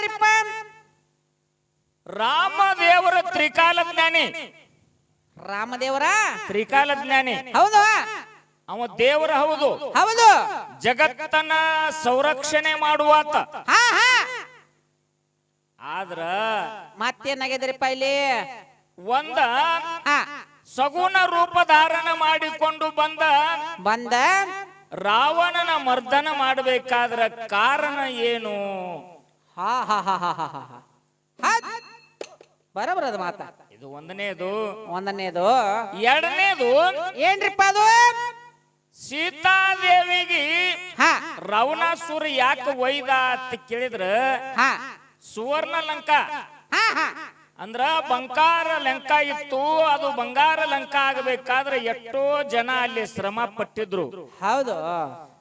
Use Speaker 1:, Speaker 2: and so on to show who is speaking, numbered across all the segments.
Speaker 1: ಹೇಳ್ತಾರಿಪ್ಪ
Speaker 2: ರಾಮದೇವರ ತ್ರಿಕಾಲ ಜ್ಞಾನಿ
Speaker 1: ರಾಮದೇವರ?
Speaker 2: ತ್ರಿಕಾಲ ಜ್ಞಾನಿ
Speaker 1: ಹೌದು
Speaker 2: ಅವ ದೇವರ ಹೌದು.
Speaker 1: ಹೌದು.
Speaker 2: ಜಗತ್ತನ್ನ ಸಂರಕ್ಷಣೆ ಮಾಡುವಾತ.
Speaker 1: ಹಾ ಹಾ.
Speaker 2: ಆದ್ರ
Speaker 1: ಮತ್ತೇನಾಗಿದ್ರಿಪ್ಪ ಇಲ್ಲಿ?
Speaker 2: ಒಂದ ಸಗುಣ ರೂಪ ಧಾರಣ ಮಾಡಿಕೊಂಡು ಬಂದ
Speaker 1: ಬಂದ?
Speaker 2: ರಾವಣನ ಮರ್ದನ ಮಾಡಬೇಕಾದ್ರ ಕಾರಣ ಏನು?
Speaker 1: ಹಾ ಹಾ ಹಾ ಹಾ ಹಾ ಹಾ ಮಾತ.
Speaker 2: ಇದು ಒಂದನೇದು.
Speaker 1: ಒಂದನೇದು.
Speaker 2: ಎರಡನೇದು.
Speaker 1: ಏನ್ರಿಪ್ಪ ಅದು?
Speaker 2: ಸೀತಾದೇವಿಗೆ
Speaker 1: ಹಾ.
Speaker 2: ರಾವಣಾಸುರ ಯಾಕೆ ಒಯ್ದ ಅಂತ ಕೇಳಿದ್ರ
Speaker 1: ಹಾ.
Speaker 2: ಸುವರ್ಣ ಲಂಕ
Speaker 1: ಹಾ ಹಾ.
Speaker 2: ಅಂದ್ರ ಬಂಗಾರ ಲಂಕ ಇತ್ತು ಅದು ಬಂಗಾರ ಲಂಕ ಆಗಬೇಕಾದ್ರೆ ಎಷ್ಟೋ ಜನ ಅಲ್ಲಿ ಶ್ರಮ ಪಟ್ಟಿದ್ರು.
Speaker 1: ಹೌದು.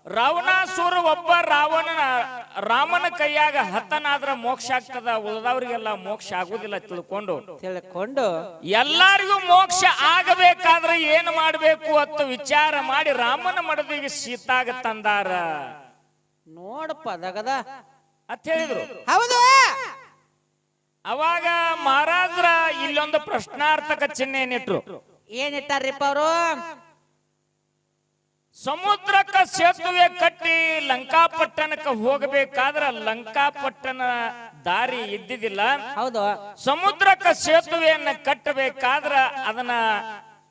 Speaker 2: ರಾವಣಾಸುರ ಒಬ್ಬ ರಾವಣನ ರಾಮನ ಕೈಯಾಗ ಹತನಾದ್ರ ಮೋಕ್ಷ ಆಗ್ತದ ಉಳಿದವ್ರಿಗೆಲ್ಲ ಮೋಕ್ಷ ಆಗುದಿಲ್ಲ ತಿಳ್ಕೊಂಡು.
Speaker 1: ತಿಳ್ಕೊಂಡು
Speaker 2: ಎಲ್ಲಾರಿಗೂ ಮೋಕ್ಷ ಆಗಬೇಕಾದ್ರೆ ಏನ್ ಮಾಡ್ಬೇಕು ಅಂತ ವಿಚಾರ ಮಾಡಿ ರಾಮನ ಮಡದಿಗೆ ಸೀತಾಗ ತಂದಾರ.
Speaker 1: ನೋಡಪ್ಪ ದಗದ
Speaker 2: ಅಂತ ಹೇಳಿದ್ರು.
Speaker 1: ಹೌದು.
Speaker 2: ಅವಾಗ ಮಹಾರಾಜ್ರ ಇಲ್ಲೊಂದು ಪ್ರಶ್ನಾರ್ಥಕ ಚಿಹ್ನೆ ಏನಿಟ್ರು
Speaker 1: ಏನಿಟ್ಟಾರ್ರಿಪ್ಪ ಅವರು?
Speaker 2: ಸಮುದ್ರಕ್ಕ ಸೇತುವೆ ಕಟ್ಟಿ ಲಂಕಾಪಟ್ಟಣಕ್ಕೆ ಹೋಗಬೇಕಾದ್ರ ಲಂಕಾಪಟ್ಟಣ ದಾರಿ ಇದ್ದಿದ್ದಿಲ್ಲ
Speaker 1: ಹೌದು.
Speaker 2: ಸಮುದ್ರಕ್ಕ ಸೇತುವೆಯನ್ನ ಕಟ್ಟಬೇಕಾದ್ರ ಅದನ್ನ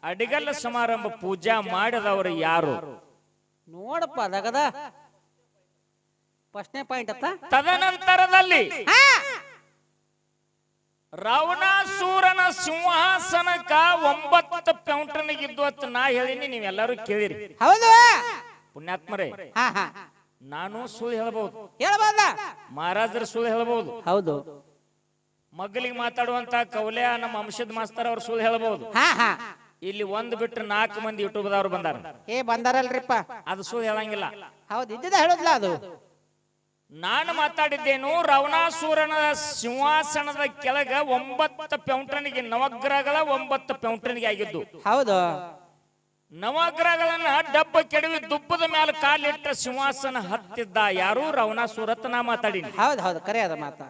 Speaker 2: ಅಡಿಗಲ್ಲ ಸಮಾರಂಭ ಪೂಜಾ ಮಾಡಿದವರು ಯಾರು?
Speaker 1: ನೋಡಪ್ಪ ಅದಗದ. ಫಸ್ಟ್ನೇ ಪಾಯಿಂಟ್ ಅತ್ತ?
Speaker 2: ತದನಂತರದಲ್ಲಿ ರಾವಣಾಸೂರನ ಸಿಂಹಾಸನಕ್ಕ ಒಂಬತ್ತು ಪೆಂಟನಿಗಿದ್ದು ಅಂತ ನಾ ಹೇಳಿನಿ ನೀವೆಲ್ಲರೂ ಕೇಳಿರಿ.
Speaker 1: ಹೌದು.
Speaker 2: ಪುಣ್ಯಾತ್ಮರೇ
Speaker 1: ಹಾ ಹಾ.
Speaker 2: ನಾನು ಸುಳ್ಳು ಹೇಳಬಹುದು
Speaker 1: ಹೇಳ್ಬೋದ?
Speaker 2: ಮಹಾರಾಜರ ಸುಳ್ಳು ಹೇಳಬಹುದು
Speaker 1: ಹೌದು.
Speaker 2: ಮಗ್ಲಿಗೆ ಮಾತಾಡುವಂತ ಕೌಲ್ಯ ನಮ್ಮ ಅಂಶದ ಮಾಸ್ತರ್ ಅವ್ರು ಸುಳ್ಳು ಹೇಳಬಹುದು
Speaker 1: ಹಾ ಹಾ.
Speaker 2: ಇಲ್ಲಿ ಒಂದ್ ಬಿಟ್ಟು ನಾಲ್ಕು ಮಂದಿ ಯೂಟ್ಯೂಬ್ದವ್ರು ಬಂದಾರ.
Speaker 1: ಏ ಬಂದಾರಲ್ರಿಪ್ಪ.
Speaker 2: ಅದು ಸುಳ್ಳು ಹೇಳಂಗಿಲ್ಲ.
Speaker 1: ಹೌದು ಇದ್ದಿದ್ದ ಹೇಳುದಿಲ್ಲ ಅದು.
Speaker 2: ನಾನು ಮಾತಾಡಿದ್ದೇನು ರವಣಾಸುರನ ಸಿಂಹಾಸನದ ಕೆಳಗ ಒಂಬತ್ತು ಪೆಂಟನಿಗೆ ನವಗ್ರಹಗಳ ಒಂಬತ್ತು ಪೆಂಟನಿಗೆ ಆಗಿದ್ದು.
Speaker 1: ಹೌದು.
Speaker 2: ನವಗ್ರಹಗಳನ್ನ ಡಬ್ಬ ಕೆಡವಿ ದುಬ್ಬದ ಮೇಲೆ ಕಾಲಿಟ್ಟ ಸಿಂಹಾಸನ ಹತ್ತಿದ್ದ ಯಾರು? ರಾವಣಾಸೂರ ಅಂತ ನಾ ಮಾತಾಡಿ
Speaker 1: ಹೌದು ಹೌದು ಕರೆ ಅದ ಮಾತ.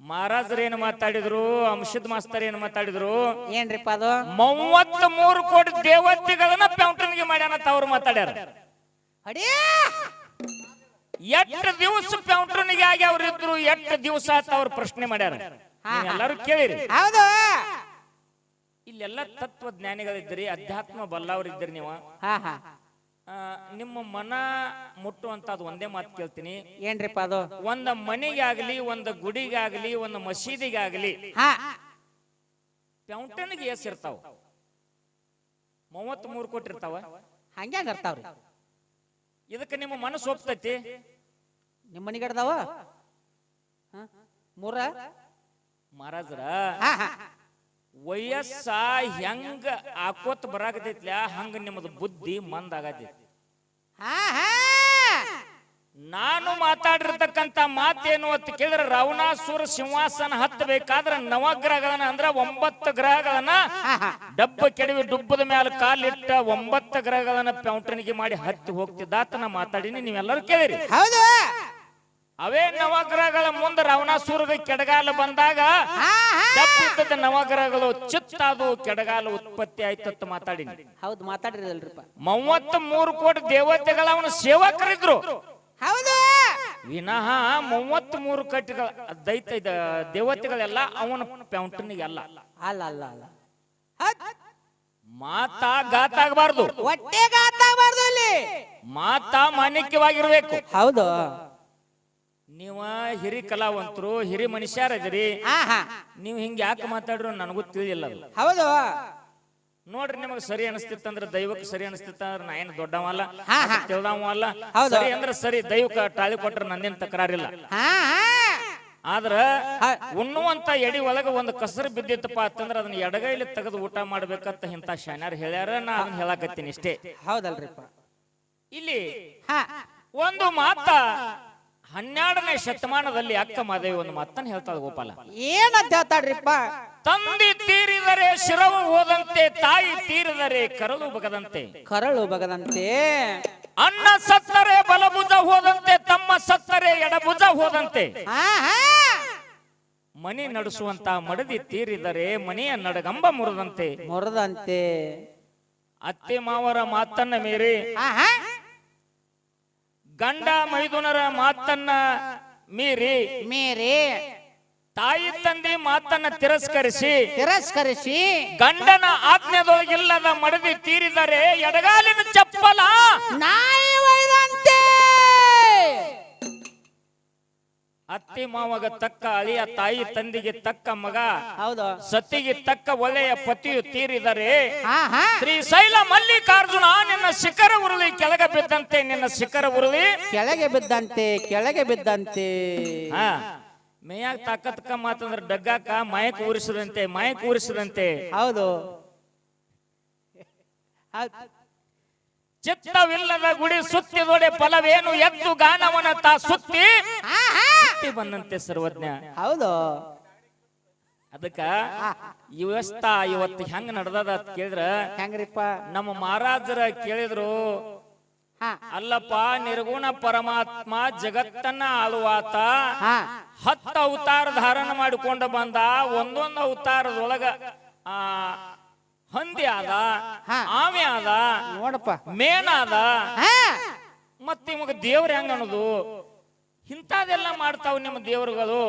Speaker 2: ಮಹಾರಾಜರು ಏನು ಮಾತಾಡಿದ್ರು? ಅಂಶದ ಮಾಸ್ತರ್ ಏನು ಮಾತಾಡಿದ್ರು?
Speaker 1: ಏನ್ರಿಪ್ಪ ಅದು?
Speaker 2: ಮೂವತ್ತ ಮೂರು ಕೋಟಿ ದೇವತೆಗಳನ್ನ ಪೆಂಟನ್ಗೆ ಮಾಡ್ಯಾನ ಅವ್ರು ಮಾತಾಡ್ಯಾರ.
Speaker 1: ಅಡೇ!
Speaker 2: ಎಷ್ಟು ದಿವಸ ಪೆಂಟನ್ಗೆ ಆಗಿ ಅವ್ರು ಇದ್ರು ಎಷ್ಟು ದಿವಸ ಆತ ಅವ್ರು ಪ್ರಶ್ನೆ ಮಾಡ್ಯಾರ? ಎಲ್ಲರೂ ಕೇಳಿರಿ.
Speaker 1: ಹೌದು.
Speaker 2: ಇಲ್ಲೆಲ್ಲ ತತ್ವಜ್ಞಾನಿಗಳಿದ್ರಿ ಅಧ್ಯಾತ್ಮ ಬಲ್ಲವರಿದ್ದೀರಿ ನೀವು. ನಿಮ್ಮ ಮನ ಮುಟ್ಟುವಂತದ್ದು ಒಂದೇ ಮಾತು ಕೇಳ್ತೀನಿ.
Speaker 1: ಏನ್ರಿಪ್ಪ ಅದು?
Speaker 2: ಒಂದ ಮನೆಗಾಗ್ಲಿ ಒಂದ ಗುಡಿಗಾಗ್ಲಿ ಒಂದು ಮಸೀದಿಗಾಗ್ಲಿ
Speaker 1: ಹಾ.
Speaker 2: ಪೆಂಟನ್ಗೆ ಎಸ್ ಇರ್ತಾವ? ಮೂವತ್ತ್ ಮೂರು ಕೋಟಿ ಇರ್ತಾವ?
Speaker 1: ಹಂಗ್ಯಾಂಗ ಇರ್ತಾವ್ರಿ.
Speaker 2: ಇದಕ್ಕೆ ನಿಮ್ಮ ಮನಸ್ಸು ಒಪ್ತೈತಿ?
Speaker 1: ನಿಮ್ಮ ಮನಿಗಡ್ದಾವ? ಮೂರ?
Speaker 2: ಮಹಾರಾಜ್ರ ವಯಸ್ಸ ಹೆಂಗ ಆಕೋತ್ ಬರಾಕತೈತ್ಲ ಹಂಗ ನಿಮ್ಮದು ಬುದ್ಧಿ ಮಂದಾಗತೈತಿ. ನಾನು ಮಾತಾಡಿರ್ತಕ್ಕಂಥ ಮಾತೇನು ಅಂತ ಕೇಳಿದ್ರೆ ರಾವಣಾಸುರ ಸಿಂಹಾಸನ ಹತ್ತಬೇಕಾದ್ರೆ ನವಗ್ರಹಗಳನ್ನ ಅಂದ್ರ ಒಂಬತ್ತು ಗ್ರಹಗಳನ್ನ
Speaker 1: ಹಾ ಹಾ.
Speaker 2: ಡಬ್ಬ ಕೆಡವಿ ಡುಬ್ಬದ ಮೇಲೆ ಕಾಲಿಟ್ಟ ಒಂಬತ್ತು ಗ್ರಹಗಳನ್ನ ಪೌಂಟನಿಗೆ ಮಾಡಿ ಹತ್ತಿ ಹೋಗ್ತಿದ್ದಾತ ನಾ ಮಾತಾಡಿನಿ ನೀವೆಲ್ಲರೂ ಕೇಳಿರಿ.
Speaker 1: ಹೌದು.
Speaker 2: ಅವೇ ನವಗ್ರಹಗಳ ಮುಂದೆ ರಾವಣಾಸುರದ ಕೆಡಗಾಲ ಬಂದಾಗ
Speaker 1: ಹಾ ಹಾ.
Speaker 2: ತಪ್ಪಿದ್ದದ ನವಗ್ರಹಗಳು ಚಿತ್ತಾದವು ಕೆಡಗಾಲ ಉತ್ಪತ್ತಿ ಆಯ್ತು ಮಾತಾಡಿನಿ.
Speaker 1: ಹೌದು ಮಾತಾಡಿರಲ್ರಿಪ್ಪ.
Speaker 2: ಮೂವತ್ತ ಮೂರು ಕೋಟಿ ದೇವತೆಗಳ ಅವನ ಸೇವಕರಿದ್ರು.
Speaker 1: ಹೌದು.
Speaker 2: ವಿನಃ ಮೂವತ್ತ್ ಮೂರು ಕಟ್ಟಿಗಳ ದೈತ ಇದ ದೇವತೆಗಳೆಲ್ಲ ಅವನ ಪೌಂಟನಿಗೆ ಅಲ್ಲ
Speaker 1: ಅಲ್ಲ ಅಲ್ಲ.
Speaker 2: ಮಾತಾ ಗಾತ ಆಗಬಾರ್ದು
Speaker 1: ಹೊಟ್ಟೆ ಗಾತಾಗಬಾರ್ದು ಇಲ್ಲಿ
Speaker 2: ಮಾತಾ ಮಾನಿಕ್ಯವಾಗಿರ್ಬೇಕು
Speaker 1: ಹೌದು.
Speaker 2: ನೀವ ಹಿರಿ ಕಲಾವಂತರು ಹಿರಿ
Speaker 1: ಹಾ
Speaker 2: ನೀವು ಹಿಂಗ ಯಾಕೆ ಮಾತಾಡ್ರು ನನಗೂ ತಿಳಿಯಿಲ್ಲ
Speaker 1: ಹೌದು.
Speaker 2: ನೋಡ್ರಿ ನಿಮಗೆ ಸರಿ ಅನಿಸ್ತಿತ್ತಂದ್ರ ದೈವಕ್ಕೆ ಸರಿ ಅನಿಸ್ತಿತ್ತ ನಾ ಏನು ದೊಡ್ಡವ ಅಲ್ಲ. ಸರಿ ಅಂದ್ರೆ ಸರಿ ದೈವಕ್ಕೆ ಟಾಳಿ ಕೊಟ್ರೆ ನನ್ನೇನ್ ತಕರಾರಿಲ್ಲ. ಆದ್ರ. ಉಣ್ಣುವಂತ ಎಡಿ ಒಳಗ ಒಂದು ಕಸರು ಬಿದ್ದಿತ್ತಪ್ಪ ಅಂತಂದ್ರ ಅದನ್ನ ಎಡಗೈಲಿ ತೆಗೆದು ಊಟ ಮಾಡ್ಬೇಕಂತ ಇಂತ ಶಾನ್ಯಾರ್ ಹೇಳ್ಯಾರ ನಾ ಅದನ್ನ ಹೇಳಾಕತ್ತೀನಿ ಇಷ್ಟೇ
Speaker 1: ಹೌದಲ್ರಿಪ್ಪ.
Speaker 2: ಇಲ್ಲಿ
Speaker 1: ಹಾ.
Speaker 2: ಒಂದು ಮಾತ ಹನ್ನೆರಡನೇ ಶತಮಾನದಲ್ಲಿ ಅಕ್ಕ ಮಾದೇವಿ ಒಂದು ಮಾತನ್ನ ಹೇಳ್ತಾಳೆ ಗೋಪಾಲ.
Speaker 1: ಏನಂತ ಹೇಳ್ತಾಡ್ರಿಪ್ಪ
Speaker 2: ತಂದೆ ತೀರಿದರೆ ಶಿರವು ಹೋದಂತೆ ತಾಯಿ ತೀರಿದರೆ ಕರಳು ಬಗದಂತೆ.
Speaker 1: ಕರಳು ಬಗದಂತೆ.
Speaker 2: ಅನ್ನ ಸತ್ತರೆ ಬಲಭುಜ ಹೋದಂತೆ ತಮ್ಮ ಸತ್ತರೆ ಎಡಭುಜ ಹೋದಂತೆ. ಮನಿ ನಡೆಸುವಂತ ಮಡದಿ ತೀರಿದರೆ ಮನೆಯ ನಡಗಂಬ ಮುರದಂತೆ.
Speaker 1: ಮುರದಂತೆ.
Speaker 2: ಅತ್ತೆ ಮಾವರ ಮಾತನ್ನ ಮೀರಿ
Speaker 1: ಆಹಾ
Speaker 2: ಗಂಡ ಮೈದುನರ ಮಾತನ್ನ ಮೀರಿ
Speaker 1: ಮೇರೆ
Speaker 2: ತಾಯಿ ತಂದೆ ಮಾತನ್ನ ತಿರಸ್ಕರಿಸಿ
Speaker 1: ತಿರಸ್ಕರಿಸಿ
Speaker 2: ಗಂಡನ ಆಜ್ಞೆದೊಳಗಿಲ್ಲದ ಮಡದಿ ತೀರಿದರೆ ಎಡಗಾಲಿನ ಚಪ್ಪಲ
Speaker 1: ನಾಯಿ
Speaker 2: ಅತ್ತಿ ಮಾವಗ ತಕ್ಕ ಅಳಿಯ ತಾಯಿ ತಂದಿಗೆ ತಕ್ಕ ಮಗ.
Speaker 1: ಹೌದು.
Speaker 2: ಸತಿಗೆ ತಕ್ಕ ಒಳ್ಳೆಯ ಪತಿಯು ತೀರಿದರೆ ಶ್ರೀ ಶೈಲ ಮಲ್ಲಿಕಾರ್ಜುನ ನಿನ್ನ ಶಿಖರ ಉರುಳಿ ಕೆಳಗೆ ಬಿದ್ದಂತೆ ನಿನ್ನ ಶಿಖರ ಉರುಳಿ
Speaker 1: ಕೆಳಗೆ ಬಿದ್ದಂತೆ ಕೆಳಗೆ ಬಿದ್ದಂತೆ.
Speaker 2: ಹಾ. ಮೇಯಾಗ ತಾಕತ್ಕ ಮಾತಂದ್ರ ಡಗ್ಗಾಕ ಮಯಕ್ ಊರಿಸದಂತೆ ಮಯಕ್ ಊರಿಸದಂತೆ.
Speaker 1: ಹೌದು. ಹೌದ್.
Speaker 2: ಚಿತ್ತವಿಲ್ಲದ ಗುಡಿ ಸುತ್ತಿದೊಡೆ ಫಲವೇನು ಎದ್ದು ಗಾನವನ ತಾ ಸುತ್ತಿ. ಸುತ್ತಿ ಬಂದಂತೆ ಸರ್ವಜ್ಞ.
Speaker 1: ಹೌದು.
Speaker 2: ಅದಕ್ಕ ವ್ಯವಸ್ಥಾ ಇವತ್ತು ಹೆಂಗ್ ನಡ್ದದ ಅಂತ ಕೇಳಿದ್ರ
Speaker 1: ಹೆಂಗ್ರಿಪ್ಪ?
Speaker 2: ನಮ್ಮ ಮಹಾರಾಜರ ಕೇಳಿದ್ರು ಅಲ್ಲಪ್ಪ ನಿರ್ಗುಣ ಪರಮಾತ್ಮ ಜಗತ್ತನ್ನ ಆಳುವಾತ ಹತ್ತ ಅವತಾರ ಧಾರಣ ಮಾಡಿಕೊಂಡು ಬಂದ ಒಂದೊಂದು ಅವತಾರದೊಳಗ ಆ ಹಂದಿ ಆದ. ಆಮೆ ಆದ
Speaker 1: ನೋಡಪ್ಪ.
Speaker 2: ಮೇನ ಆದ ಮತ್ತೆ ನಿಮಗ ದೇವ್ರ ಹೆಂಗ ಅನ್ನೋದು? ಇಂಥದೆಲ್ಲ ಮಾಡ್ತಾವ ನಿಮ್ಮ ದೇವರುಗಳು.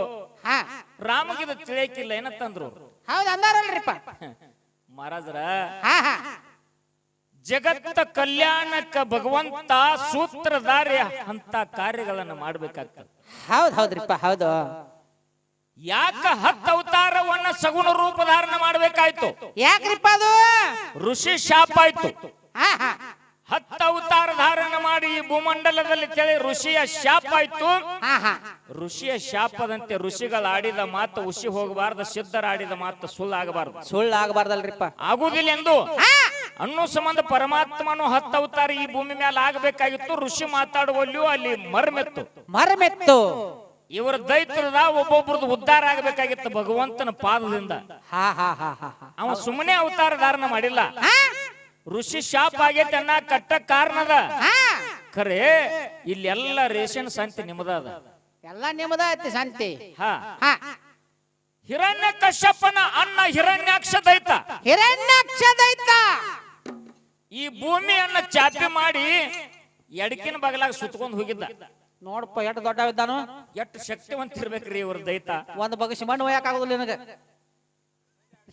Speaker 1: ಹಾ.
Speaker 2: ರಾಮಗಿದ ತಿಳಿಯಕಿಲ್ಲ ಏನತ್ತಂದ್ರು
Speaker 1: ಹೌದು ಅಂದಾರಲ್ರಿಪ್ಪ.
Speaker 2: ಮಹಾರಾಜರ ಜಗತ್ತ ಕಲ್ಯಾಣಕ್ಕ ಭಗವಂತ ಸೂತ್ರಧಾರಿ ಅಂತ ಕಾರ್ಯಗಳನ್ನ ಮಾಡ್ಬೇಕಾಗ್ತದೆ.
Speaker 1: ಹೌದ್ ಹೌದ್ರಿಪ್ಪ ಹೌದು.
Speaker 2: ಯಾಕ ಹತ್ತು ಅವತಾರವನ್ನ ಸಗುಣ ರೂಪ ಧಾರಣ ಮಾಡ್ಬೇಕಾಯ್ತು?
Speaker 1: ಯಾಕ್ರಿಪ್ಪ ಅದು?
Speaker 2: ಋಷಿ ಶಾಪ ಆಯ್ತು.
Speaker 1: ಹಾ ಹಾ.
Speaker 2: ಹತ್ತು ಅವತಾರ ಧಾರಣ ಮಾಡಿ ಈ ಭೂಮಂಡಲದಲ್ಲಿ ತಿಳಿ ಋಷಿಯ ಶಾಪ ಆಯ್ತು.
Speaker 1: ಹಾ ಹಾ.
Speaker 2: ಋಷಿಯ ಶಾಪದಂತೆ ಋಷಿಗಳ ಆಡಿದ ಮಾತು ಉಸಿ ಹೋಗಬಾರ್ದು ಸಿದ್ಧರ ಆಡಿದ ಮಾತು ಸುಳ್ಳಾಗಬಾರ್ದು
Speaker 1: ಸುಳ್ಳು ಆಗಬಾರ್ದಲ್ರಿಪ್ಪ.
Speaker 2: ಆಗುದಿಲ್ಲ ಎಂದು. ಅನ್ನೋ ಸಂಬಂಧ ಪರಮಾತ್ಮನು ಹತ್ತು ಅವತಾರ ಈ ಭೂಮಿ ಮೇಲೆ ಆಗಬೇಕಾಗಿತ್ತು. ಋಷಿ ಮಾತಾಡುವಲ್ಲಿಯೂ ಅಲ್ಲಿ ಮರ್ಮೆತ್ತು.
Speaker 1: ಮರಮೆತ್ತು.
Speaker 2: ಇವರ ದೈತ್ರದ ಒಬ್ಬೊಬ್ರದ್ದು ಉದ್ಧಾರ ಆಗಬೇಕಾಗಿತ್ತು ಭಗವಂತನ ಪಾದದಿಂದ.
Speaker 1: ಹಾ ಹಾ ಹಾ ಹಾ ಹಾ.
Speaker 2: ಅವ ಸುಮ್ಮನೆ ಅವತಾರ ಧಾರಣ ಮಾಡಿಲ್ಲ. ಋಷಿ ಶಾಪ್ ಆಗೈತೆ ಅನ್ನ ಕಟ್ಟ ಕಾರಣದ
Speaker 1: ಹಾ.
Speaker 2: ಖರೆ ಇಲ್ಲೆಲ್ಲ ರೇಷನ್ ಸಂತಿ ನಿಮ್ದ ಅದ.
Speaker 1: ಎಲ್ಲ ನಿಮ್ದ ಐತಿ ಶಾಂತಿ
Speaker 2: ಹಾ.
Speaker 1: ಹಾ.
Speaker 2: ಹಿರಣ್ಯ ಕಶ್ಯಪನ ಅನ್ನ ಹಿರಣ್ಯಾಕ್ಷ ದೈತ
Speaker 1: ಹಿರಣ್ಯಾಕ್ಷ ದೈತ
Speaker 2: ಈ ಭೂಮಿಯನ್ನ ಚಾಪಿ ಮಾಡಿ ಎಡಕಿನ ಬಗಲಾಗ ಸುತ್ಕೊಂಡು ಹೋಗಿದ್ದ.
Speaker 1: ನೋಡಪ್ಪ ಎಷ್ಟು ದೊಡ್ಡವಿದ್ದಾನು
Speaker 2: ಎಷ್ಟು ಶಕ್ತಿವಂತ ಇರ್ಬೇಕ್ರಿ ಇವ್ರ ದೈತ.
Speaker 1: ಒಂದು ಬಗಸಿ ಮಣ್ಣು ಒಯ್ಯಕ್ ಆಗುದಿಲ್ಲ ನಿನಗ.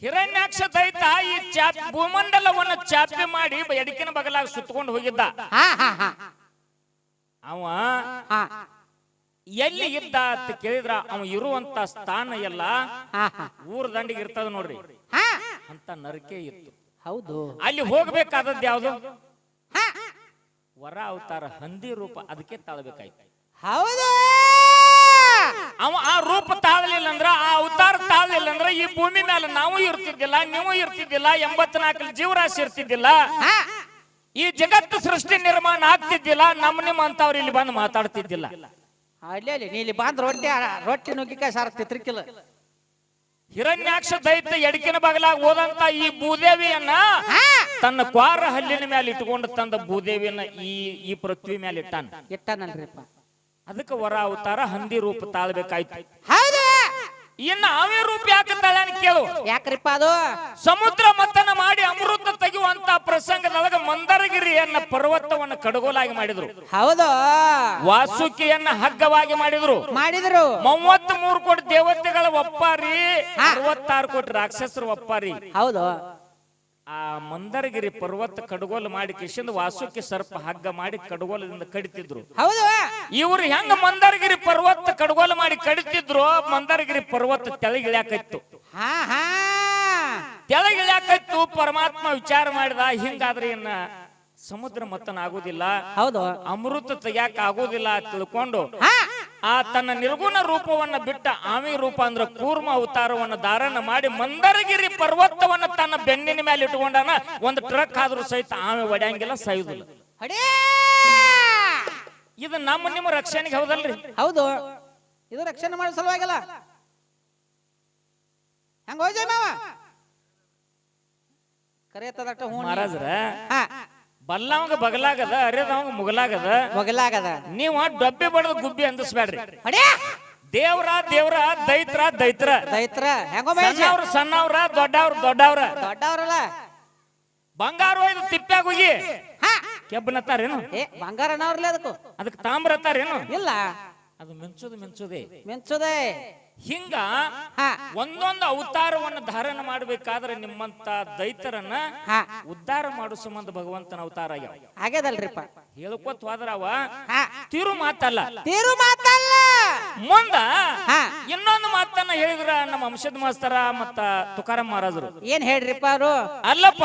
Speaker 2: ಹಿರಣ್ಯಾಕ್ಷ ದೈತ ಈ ಚಾಪ್ ಭೂಮಂಡಲವನ್ನ ಚಾಪೆ ಮಾಡಿ ಎಡಕಿನ ಬಗಲಾಗ ಸುತ್ತಕೊಂಡು ಹೋಗಿದ್ದ. ಅವ ಎಲ್ಲಿ ಇದ್ದ ಅಂತ ಕೇಳಿದ್ರ ಅವ ಇರುವಂತ ಸ್ಥಾನ ಎಲ್ಲ ಊರ್ ದಂಡಿಗೆ ಇರ್ತದ ನೋಡ್ರಿ. ಅಂತ ನರಕೆ ಇತ್ತು.
Speaker 1: ಹೌದು.
Speaker 2: ಅಲ್ಲಿ ಹೋಗ್ಬೇಕಾದದ್ದು ಯಾವ್ದು? ವರ ಅವತಾರ ಹಂದಿ ರೂಪ ಅದಕ್ಕೆ ತಾಳ್ಬೇಕಾಯ್ತು.
Speaker 1: ಹೌದು.
Speaker 2: ಅವ ಆ ರೂಪ ತಾಳಲಿಲ್ಲ ಅಂದ್ರೆ ಆ ಅವತಾರ ತಾಳಲಿಲ್ಲ ಅಂದ್ರೆ ಈ ಭೂಮಿ ಮೇಲೆ ನಾವು ಇರ್ತಿದ್ದಿಲ್ಲ ನೀವು ಇರ್ತಿದ್ದಿಲ್ಲ ಎಂಬತ್ನಾಲ್ಕು ಜೀವರಾಶಿ ಇರ್ತಿದ್ದಿಲ್ಲ. ಈ ಜಗತ್ತು ಸೃಷ್ಟಿ ನಿರ್ಮಾಣ ಆಗ್ತಿದ್ದಿಲ್ಲ ನಮ್ಮ ನಿಮ್ಮ ಅಂತವ್ರು ಇಲ್ಲಿ ಬಂದು ಮಾತಾಡ್ತಿದ್ದಿಲ್ಲ.
Speaker 1: ಅಲ್ಲಿ ನೀ ಇಲ್ಲಿ ಬಂದ್ ರೊಟ್ಟಿ ರೊಟ್ಟಿ ನುಗ್ಗಿಕಾಯಿ ಸಾರ ತಿರ್ಕಿಲ್ಲ
Speaker 2: ಹಿರಣ್ಯಾಕ್ಷ ದೈತ್ಯ ಎಡಕಿನ ಬಗಲಾಗ ಹೋದಂತ ಈ ಭೂದೇವಿಯನ್ನ ತನ್ನ ಕ್ವಾರ ಹಲ್ಲಿನ ಮೇಲೆ ಇಟ್ಕೊಂಡು ತಂದ ಭೂದೇವಿಯನ್ನ ಈ ಈ ಪೃಥ್ವಿ ಮೇಲೆ ಇಟ್ಟಾನ.
Speaker 1: ಇಟ್ಟಾನಲ್ರಿಪ್ಪ.
Speaker 2: ಅದಕ್ಕೆ ವರ ಅವತಾರ ಹಂದಿ ರೂಪ ತಾಳ್ಬೇಕಾಯ್ತು. ಇನ್ನ ಅವೇ ರೂಪ ಯಾಕೆ ಅಂತ ಕೇಳು.
Speaker 1: ಯಾಕ್ರಿಪ್ಪ ಅದು?
Speaker 2: ಸಮುದ್ರ ಮತ್ತನ ಮಾಡಿ ಅಮೃತ ತೆಗೆಯುವಂತ ಪ್ರಸಂಗದೊಳಗ ಮಂದರಗಿರಿಯನ್ನ ಪರ್ವತವನ್ನ ಕಡಗೋಲಾಗಿ ಮಾಡಿದ್ರು.
Speaker 1: ಹೌದು.
Speaker 2: ವಾಸುಕಿಯನ್ನ ಹಗ್ಗವಾಗಿ ಮಾಡಿದ್ರು.
Speaker 1: ಮಾಡಿದ್ರು.
Speaker 2: ಮೂವತ್ತ್ ಮೂರು ಕೋಟಿ ದೇವತೆಗಳ ಒಪ್ಪಾರಿ ಅರವತ್ತಾರು ಕೋಟಿ ರಾಕ್ಷಸರು ಒಪ್ಪಾರಿ.
Speaker 1: ಹೌದು.
Speaker 2: ಆ ಮಂದರಗಿರಿ ಪರ್ವತ ಕಡಗೋಲು ಮಾಡಿ ಕಿಶಿಂದ ವಾಸುಕಿ ಸರ್ಪ ಹಗ್ಗ ಮಾಡಿ ಕಡಗೋಲದಿಂದ ಕಡಿತಿದ್ರು.
Speaker 1: ಹೌದು.
Speaker 2: ಇವ್ರು ಹೆಂಗ ಮಂದರಗಿರಿ ಪರ್ವತ ಕಡಗೋಲು ಮಾಡಿ ಕಡಿತಿದ್ರು ಮಂದರಗಿರಿ ಪರ್ವತ ತೆಳಗಿಳ್ಯಾಕಿತ್ತು
Speaker 1: ಹಾ ಹಾ.
Speaker 2: ತೆಳಗಿಳ್ಯಾಕೈತು ಪರಮಾತ್ಮ ವಿಚಾರ ಮಾಡಿದ ಹಿಂಗಾದ್ರೆ ಇನ್ನ ಸಮುದ್ರ ಮತ್ತನ ಆಗುದಿಲ್ಲ.
Speaker 1: ಹೌದು.
Speaker 2: ಅಮೃತ ತೆಗಿಯಾಕ ಆಗುದಿಲ್ಲ ತಿಳ್ಕೊಂಡು ಆ ತನ್ನ ನಿರ್ಗುಣ ರೂಪವನ್ನ ಬಿಟ್ಟ ಆಮಿ ರೂಪ ಅಂದ್ರ ಕೂರ್ಮ ಅವತಾರವನ್ನ ಧಾರಣ ಮಾಡಿ ಮಂದರಗಿರಿ ಪರ್ವತವನ್ನ ತನ್ನ ಬೆನ್ನಿನ ಮೇಲೆ ಇಟ್ಕೊಂಡಾನ ಒಂದು ಟ್ರಕ್ ಆದ್ರೂ ಸಹಿತ ಆಮೆ ಒಡ್ಯಾಂಗಿಲ್ಲ ಸಾಯುದಿಲ್ಲ. ಇದು ನಮ್ಮ ನಿಮ್ಮ ರಕ್ಷಣೆಗೆ ಹೌದಲ್ರಿ?
Speaker 1: ಹೌದು. ಇದು ರಕ್ಷಣೆ ಮಾಡೋ ಸಲುವಾಗಿಲ್ಲ. ಹಂಗ ಹೋಜ ಮಾವ? ಕರೆಯತ್ತದಟ್ಟ ಹೂ
Speaker 2: ಮಹಾರಾಜ್ರ ಬಲ್ಲವಂಗ ಬಗಲಾಗದ ಅರೆದವಂಗ ಮುಗಲಾಗದ.
Speaker 1: ಮೊಗಲಾಗದ.
Speaker 2: ನೀವು ಡಬ್ಬಿ ಬಡದ ಗುಬ್ಬಿ ಅಂದಿಸ್ಬೇಡ್ರಿ ದೇವ್ರ ದೇವ್ರ ದೈತ್ರ ದೈತ್ರ.
Speaker 1: ದೈತ್ರ. ಹೆಂಗೋ ಮಹೇಶ
Speaker 2: ಸಣ್ಣವ್ರ ಸಣ್ಣವ್ರ ದೊಡ್ಡವ್ರ ದೊಡ್ಡವ್ರ.
Speaker 1: ದೊಡ್ಡವ್ರಲ್ಲ?
Speaker 2: ಬಂಗಾರ ಒಯ್ದು ತಿಪ್ಪ್ಯಾಗ ಹೋಗಿ
Speaker 1: ಹಾ.
Speaker 2: ಕೆಬ್ಬನತ್ತಾರೇನು
Speaker 1: ಏ ಬಂಗಾರ ಅನ್ನವ್ರಲ್ಲ ಅದಕ್ಕೂ.
Speaker 2: ಅದಕ್ಕೆ ತಾಮ್ರತ್ತಾರೇನು
Speaker 1: ಇಲ್ಲ.
Speaker 2: ಅದು ಮೆಂಚುದು ಮೆಂಚುದೇ.
Speaker 1: ಮೆಂಚುದೆ.
Speaker 2: ಹಿಂಗ ಒಂದೊಂದು ಅವತಾರವನ್ನು ಧಾರಣ ಮಾಡಬೇಕಾದ್ರೆ ನಿಮ್ಮಂತ ದೈತರನ್ನ ಉದ್ಧಾರ ಮಾಡೋ ಸಂಬಂಧ ಭಗವಂತನ ಅವತಾರ
Speaker 1: ಆಗ್ಯದಲ್ರಿಪ್ಪ.
Speaker 2: ಹೇಳ್ಕೊತ್ ಹೋದ್ರ ಅವ ತಿರು ಮಾತಲ್ಲ.
Speaker 1: ತಿರು ಮಾತಲ್ಲ.
Speaker 2: ಮುಂದ ಇನ್ನೊಂದು ಮಾತನ್ನ ಹೇಳಿದ್ರ ನಮ್ಮ ಅಂಶದ ಮಾಸ್ತರ ಮತ್ತ ತುಕಾರಾಮ್ ಮಹಾರಾಜರು.
Speaker 1: ಏನ್ ಹೇಳ್ರಿಪ್ಪ ಅವರು?
Speaker 2: ಅಲ್ಲಪ್ಪ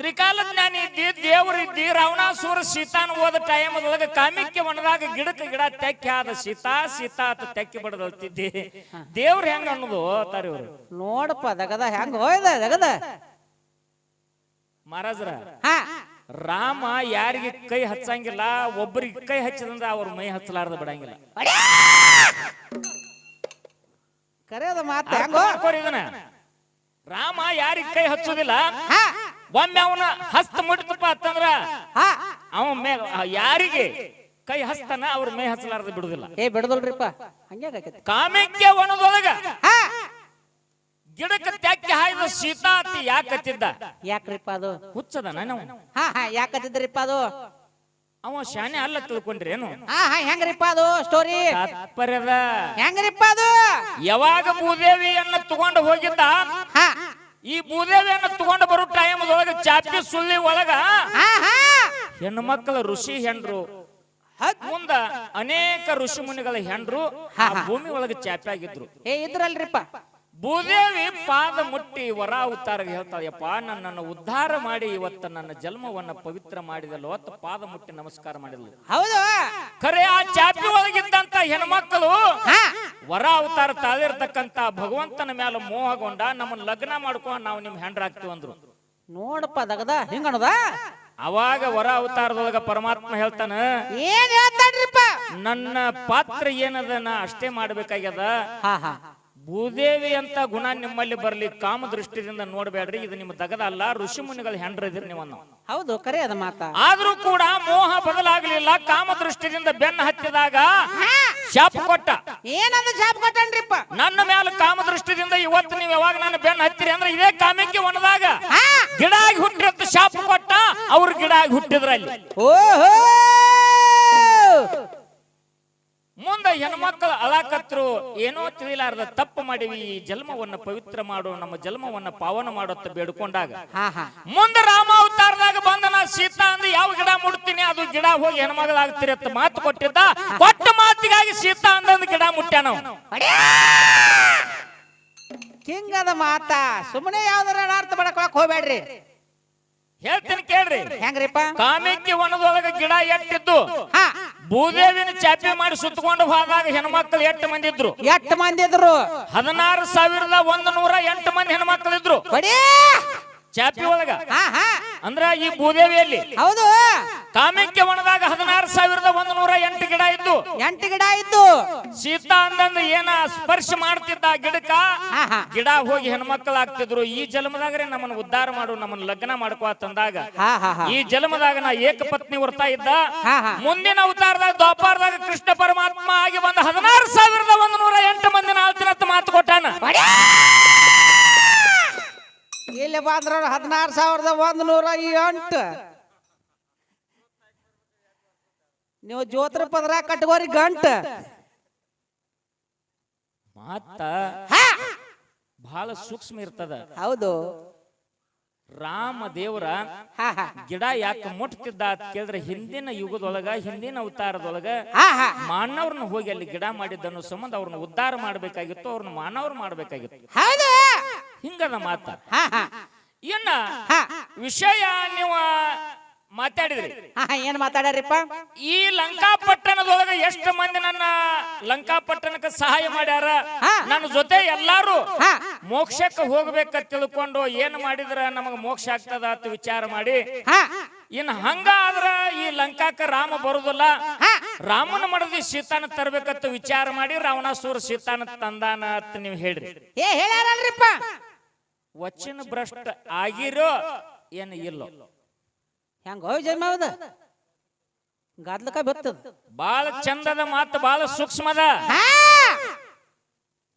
Speaker 2: ತ್ರಿಕಾಲ ಜ್ಞಾನಿ ಇದ್ದಿ ದೇವ್ರ ಇದ್ದಿ ರಾವಣಾಸುರ ಸೀತಾನ ಹೋದ ಟೈಮದೊಳಗೆ ಕಾಮಿಕ್ಯ ಒಣದಾಗ ಗಿಡಕ್ಕೆ ಗಿಡ ತೆಕ್ಕಿ ಆದ ಸೀತಾ ಸೀತಾ ಅಂತ ತೆಕ್ಕಿ ಬಡದಳ್ತಿದ್ದಿ ದೇವ್ರ ಹೆಂಗ ಅನ್ನೋದು ತಾರಿ ಇವ್ರು?
Speaker 1: ನೋಡಪ್ಪ ದಗದ ಹೆಂಗ ಹೋಯ್ದ ದಗದ?
Speaker 2: ಮಹಾರಾಜರ
Speaker 1: ಹಾ.
Speaker 2: ರಾಮ ಯಾರಿಗೆ ಕೈ ಹಚ್ಚಂಗಿಲ್ಲ ಒಬ್ಬರಿಗೆ ಕೈ ಹಚ್ಚಿದಂದ್ರ ಅವ್ರ ಮೈ ಹಚ್ಚಲಾರ್ದ ಬಿಡಂಗಿಲ್ಲ.
Speaker 1: ಕರೆಯದ ಮಾತು
Speaker 2: ರಾಮ ಯಾರಿಗೆ ಕೈ ಹಚ್ಚೋದಿಲ್ಲ
Speaker 1: ಹಾ.
Speaker 2: ಒಮ್ಮೆ ಅವನ ಹಸ್ತ ಮುಟ್ತಪ್ಪ ಅಂತಂದ್ರ
Speaker 1: ಅವನ್
Speaker 2: ಅವ ಮೇ ಯಾರಿಗೆ? ಕೈ ಹಸ್ತನ ಅವ್ರ ಮೇ ಹಚ್ಚಲಾರ್ದ ಬಿಡುದಿಲ್ಲ.
Speaker 1: ಏ ಬಿಡದಲ್ರಿಪ್ಪ. ಹಂಗೆ
Speaker 2: ಕಾಮಿಕ್ಯ ಒಣದೊಳಗ
Speaker 1: ಹಾ.
Speaker 2: ಗಿಡಕ್ಕೆ ತ್ಯಾಕಿ ಹಾಯ್ದ ಸೀತಾ ಅತ್ತಿ ಯಾಕತ್ತಿದ್ದ?
Speaker 1: ಯಾಕ್ರಿಪ್ಪ ಅದು?
Speaker 2: ಹುಚ್ಚದ ನಾನು
Speaker 1: ಹಾ ಹಾ ಯಾಕತ್ತಿದ್ರಿಪ್ಪ ಅದು?
Speaker 2: ಅವ ಶಾನೆ ಅಲ್ಲ ತಿಳ್ಕೊಂಡ್ರೇನು
Speaker 1: ಹಾ ಹಾ ಹೆಂಗ್ರಿಪ್ಪ ಅದು ಸ್ಟೋರಿ
Speaker 2: ತಾತ್ಪರ್ಯದ
Speaker 1: ಹೆಂಗ್ರಿಪ್ಪ ಅದು?
Speaker 2: ಯಾವಾಗ ಭೂದೇವಿಯನ್ನ ತಗೊಂಡು ಹೋಗಿದ್ದ?
Speaker 1: ಹಾ.
Speaker 2: ಈ ಬೂದೇವಿಯನ್ನ ತಗೊಂಡು ಬರೋ ಟೈಮ್ ಒಳಗ ಚಾಪಿ ಸುಳ್ಳಿ ಒಳಗ ಹೆಣ್ಣು ಮಕ್ಕಳ ಋಷಿ ಹೆಂಡ್ರು. ಮುಂದ ಅನೇಕ ಋಷಿ ಮುನಿಗಳ ಹೆಂಡ್ರು ಆ ಭೂಮಿ ಒಳಗೆ ಚಾಪಿ ಆಗಿದ್ರು
Speaker 1: ಏ ಇದ್ರಲ್ರಿಪ್ಪ.
Speaker 2: ಭೂದೇವಿ ಪಾದ ಮುಟ್ಟಿ ವರ ಅವತಾರ ಹೇಳ್ತಾಳಪ್ಪ ನನ್ನನ್ನು ಉದ್ಧಾರ ಮಾಡಿ ಇವತ್ತು ನನ್ನ ಜನ್ಮವನ್ನ ಪವಿತ್ರ ಮಾಡಿದಲ್ಲ ಪಾದ ಮುಟ್ಟಿ ನಮಸ್ಕಾರ ಮಾಡಿದ್ಲು.
Speaker 1: ಹೌದು.
Speaker 2: ಖರೆ ಆ ಚಾಪಿ ಒಳಗಿದ್ದಂತ ಹೆಣ್ಮಕ್ಕಳು ವರ ಅವತಾರ ತಾಳಿರ್ತಕ್ಕಂತ ಭಗವಂತನ ಮೇಲೆ ಮೋಹಗೊಂಡ ನಮ್ಮನ್ನ ಲಗ್ನ ಮಾಡ್ಕೊಂಡು ನಾವು ನಿಮ್ ಹೆಂಡ್ರಾಗ್ತೀವಿ ಅಂದ್ರು.
Speaker 1: ನೋಡಪ್ಪ ದಗದ ಹಿಂಗಣದ
Speaker 2: ಅವಾಗ ವರ ಅವತಾರದೊಳಗ ಪರಮಾತ್ಮ ಹೇಳ್ತಾನ
Speaker 1: ಏನ್ ಹೇಳ್ತಾನ್ರಿಪ್ಪ?
Speaker 2: ನನ್ನ ಪಾತ್ರ ಏನದ ನಾ ಅಷ್ಟೇ ಮಾಡ್ಬೇಕಾಗ್ಯದ. ಭೂದೇವಿ ಅಂತ ಗುಣ ನಿಮ್ಮಲ್ಲಿ ಬರ್ಲಿ ಕಾಮ ದೃಷ್ಟಿಯಿಂದ ನೋಡಬೇಡ್ರಿ ಇದು ನಿಮ್ಮ ದಗದ ಅಲ್ಲ ಋಷಿ ಮುನಿಗಳು ಹೆಂಡ್ರಿದ್ರಿ ನೀವು
Speaker 1: ಹೌದು ಕರೆ ಅದ ಮಾತ.
Speaker 2: ಆದ್ರೂ ಕೂಡ ಮೋಹ ಬದಲಾಗ್ಲಿಲ್ಲ ಕಾಮ ದೃಷ್ಟಿಯಿಂದ ಬೆನ್ನ ಹತ್ತಿದಾಗ ಶಾಪ ಕೊಟ್ಟ.
Speaker 1: ಏನಂದ ಶಾಪ ಕೊಟ್ಟನ್ರಿಪ್ಪ?
Speaker 2: ನನ್ನ ಮೇಲೆ ಕಾಮ ದೃಷ್ಟಿಯಿಂದ ಇವತ್ತು ನೀವು ಯಾವಾಗ ನನ್ನ ಬೆನ್ನ ಹತ್ತಿರಿ ಅಂದ್ರೆ ಇದೇ ಕಾಮಕ್ಕೆ ಒಣದಾಗ. ಗಿಡ ಆಗಿ ಹುಟ್ಟಿರತ್ತ ಶಾಪ ಕೊಟ್ಟ ಅವ್ರು ಗಿಡ ಆಗಿ ಹುಟ್ಟಿದ್ರಲ್ಲಿ.
Speaker 1: ಓಹೋ
Speaker 2: ಮುಂದೆ ಹೆಣ್ಮಕ್ಳು ಅಳಾಕತ್ರು ಏನೋ ತಿಳಿಲಾರದ ತಪ್ಪು ಮಾಡಿವಿ ಈ ಜನ್ಮವನ್ನ ಪವಿತ್ರ ಮಾಡು ನಮ್ಮ ಜನ್ಮವನ್ನ ಪಾವನ ಮಾಡುತ್ತ ಬೇಡ್ಕೊಂಡಾಗ. ಮುಂದೆ ರಾಮ ಅವತಾರದಾಗ ಬಂದ ನಾ ಸೀತಾ ಅಂದ್ರೆ ಯಾವ ಗಿಡ ಮುಡ್ತೀನಿ ಅದು ಗಿಡ ಹೋಗಿ ಹೆಣ್ಮಗಳಾಗ್ತೀರಿ ಅಂತ ಮಾತು ಕೊಟ್ಟಿದ್ದ. ಕೊಟ್ಟ ಮಾತಿಗಾಗಿ ಸೀತಾ ಅಂದಂದು ಗಿಡ ಮುಟ್ಟ್ಯಾನ.
Speaker 1: ಹಿಂಗದ ಮಾತಾ ಸುಮ್ಮನೆ ಯಾವ್ದಾರ ಅರ್ಥ ಮಾಡಕ್ ಹೋಗ್ಬೇಡ್ರಿ.
Speaker 2: ಹೇಳ್ತೀನಿ ಕೇಳ್ರಿ.
Speaker 1: ಹೆಂಗ್ರಿಪ್ಪ?
Speaker 2: ಕಾಮಿಕ್ಕಿ ವನದೊಳಗ ಗಿಡ ಎಟ್ಟಿದ್ದು.
Speaker 1: ಹಾ.
Speaker 2: ಭೂದೇವಿನ ಚಾಪೆ ಮಾಡಿ ಸುತ್ತಕೊಂಡು ಹೋದಾಗ ಹೆಣ್ಮಕ್ಳು ಎಂಟು ಮಂದಿ ಇದ್ರು?
Speaker 1: ಎಂಟು ಮಂದಿ ಇದ್ರು?
Speaker 2: ಹದಿನಾರು ಸಾವಿರದ ಒಂದ್ ನೂರ ಎಂಟು ಮಂದಿ ಹೆಣ್ಮಕ್ಳು ಇದ್ರು.
Speaker 1: ಬಡೀ
Speaker 2: ಚಾಪಿ ಒಳಗ.
Speaker 1: ಹಾ ಹಾ.
Speaker 2: ಅಂದ್ರ ಈ ಭೂದೇವಿಯಲ್ಲಿ
Speaker 1: ಹೌದು.
Speaker 2: ಕಾಮಿಕ್ಕೆ ಒಣದಾಗ ಹದಿನಾರು ಸಾವಿರದ ಒಂದು ನೂರ ಎಂಟು ಗಿಡ ಇದ್ದು.
Speaker 1: ಎಂಟು ಗಿಡ ಇದ್ದು.
Speaker 2: ಸೀತಾ ಅಂದಂದು ಏನ ಸ್ಪರ್ಶ ಮಾಡ್ತಿದ್ದ ಆ ಗಿಡಕ್ಕ? ಗಿಡ ಹೋಗಿ ಹೆಣ್ಮಕ್ಳು ಆಗ್ತಿದ್ರು ಈ ಜನ್ಮದಾಗ್ರೆ ನಮ್ಮನ್ನ ಉದ್ಧಾರ ಮಾಡು ನಮ್ಮನ್ನ ಲಗ್ನ ಮಾಡ್ಕೋ ಅಂತಂದಾಗ
Speaker 1: ಹಾ
Speaker 2: ಈ ಜನ್ಮದಾಗ ನಾ ಏಕಪತ್ನಿ ಹೊರತಾ ಇದ್ದ. ಮುಂದಿನ ಅವತಾರದಾಗ ದ್ವಾಪಾರದಾಗ ಕೃಷ್ಣ ಪರಮಾತ್ಮ ಆಗಿ ಬಂದ ಹದಿನಾರು ಸಾವಿರದ ಒಂದು ನೂರ ಎಂಟು ಮಂದಿನ ಆಳ್ತಿನತ್ತ ಮಾತು ಕೊಟ್ಟಾನ.
Speaker 1: ಇಲ್ಲಿ ಬಂದ್ರ ಹದಿನಾರು ಸಾವಿರದ ಒಂದು ನೂರ ಎಂಟು? ನೀವು ಜ್ಯೋತ್ರ ಪದ್ರ ಕಟ್ಕೋರಿ ಗಂಟ. ಮತ್ತ
Speaker 2: ಬಹಳ ಸೂಕ್ಷ್ಮ ಇರ್ತದ.
Speaker 1: ಹೌದು.
Speaker 2: ರಾಮ ದೇವರ ಗಿಡ ಯಾಕೆ ಮುಟ್ತಿದ್ದ ಅಂತ ಕೇಳಿದ್ರೆ ಹಿಂದಿನ ಯುಗದೊಳಗ ಹಿಂದಿನ ಅವತಾರದೊಳಗ ಮಾನವ್ರನ್ನ ಹೋಗಿ ಅಲ್ಲಿ ಗಿಡ ಮಾಡಿದ್ದನ್ನು ಸಂಬಂಧ ಅವ್ರನ್ನ ಉದ್ಧಾರ ಮಾಡ್ಬೇಕಾಗಿತ್ತು ಅವ್ರನ್ನ ಮಾನವ್ರು ಮಾಡ್ಬೇಕಾಗಿತ್ತು. ಹಿಂಗದ ಮಾತ.
Speaker 1: ಏನ
Speaker 2: ಇನ್ನ ವಿಷಯ ನೀವು ಮಾತಾಡಿದ್ರಿ.
Speaker 1: ಹಾ ಏನ್ ಮಾತಾಡ್ಯಾರಿಪ್ಪ?
Speaker 2: ಈ ಲಂಕಾಪಟ್ಟಣದೊಳಗ ಎಷ್ಟು ಮಂದಿ ನನ್ನ ಲಂಕಾಪಟ್ಟಣಕ್ಕೆ ಸಹಾಯ ಮಾಡ್ಯಾರ?
Speaker 1: ಹಾ.
Speaker 2: ನನ್ನ ಜೊತೆ ಎಲ್ಲಾರು
Speaker 1: ಹಾ.
Speaker 2: ಮೋಕ್ಷಕ್ಕೆ ಹೋಗ್ಬೇಕ ತಿಳ್ಕೊಂಡು ಏನ್ ಮಾಡಿದ್ರ ನಮಗ ಮೋಕ್ಷ ಆಗ್ತದ ಅಂತ ವಿಚಾರ ಮಾಡಿ
Speaker 1: ಹಾ.
Speaker 2: ಇನ್ ಹಂಗ ಆದ್ರ ಈ ಲಂಕಾಕ ರಾಮ ಬರುದಿಲ್ಲ.
Speaker 1: ಹಾ.
Speaker 2: ರಾಮನ ಮಡದಿ ಸೀತಾನ ತರ್ಬೇಕಂತ ವಿಚಾರ ಮಾಡಿ ರಾವಣಾಸುರ ಸೀತಾನ ತಂದಾನ ಅಂತ ನೀವು ಹೇಳ್ರಿ.
Speaker 1: ಏ ಹೇಳ್ಯಾರಲ್ರಿಪ್ಪ
Speaker 2: ವಚನ ಭ್ರಷ್ಟ ಆಗಿರೋ ಏನು ಇಲ್ಲೋ.
Speaker 1: ಹೆಂಗ ಹೋಯ್ ಜನ್ಮ ಅದ? ಗದ್ಲಕ ಬತ್ತದ.
Speaker 2: ಬಾಳ ಚಂದದ ಮಾತು ಬಾಳ ಸೂಕ್ಷ್ಮದ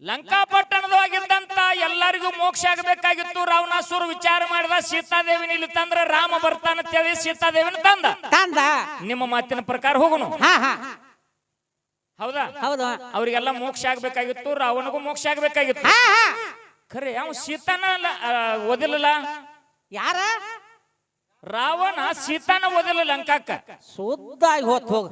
Speaker 2: ಲಂಕಾಪಟ್ಟಣದವಾಗಿದ್ದಂತ ಎಲ್ಲರಿಗೂ ಮೋಕ್ಷ ಆಗಬೇಕಾಗಿತ್ತು. ರಾವಣಾಸುರ ವಿಚಾರ ಮಾಡಿದ ಸೀತಾದೇವಿನ ಇಲ್ಲಿ ತಂದ್ರೆ ರಾಮ ಬರ್ತಾನಂತೇಳಿ ಸೀತಾದೇವಿನ ತಂದ.
Speaker 1: ತಂದ.
Speaker 2: ನಿಮ್ಮ ಮಾತಿನ ಪ್ರಕಾರ ಹೋಗುನು. ಹೌದಾ?
Speaker 1: ಹೌದಾ.
Speaker 2: ಅವರಿಗೆಲ್ಲ ಮೋಕ್ಷ ಆಗ್ಬೇಕಾಗಿತ್ತು ರಾವಣಗೂ ಮೋಕ್ಷ ಆಗ್ಬೇಕಾಗಿತ್ತು. ಖರೆ ಅವ ಸೀತಾನ ಓದಿಲ್ಲ
Speaker 1: ಯಾರ?
Speaker 2: ರಾವಣ ಸೀತಾನ ಓದಿಲ್ಲ ಲಂಕಾಕ್ಕ.
Speaker 1: ಸುದ್ದಾಗಿ ಹೋತ್ ಹೋಗ.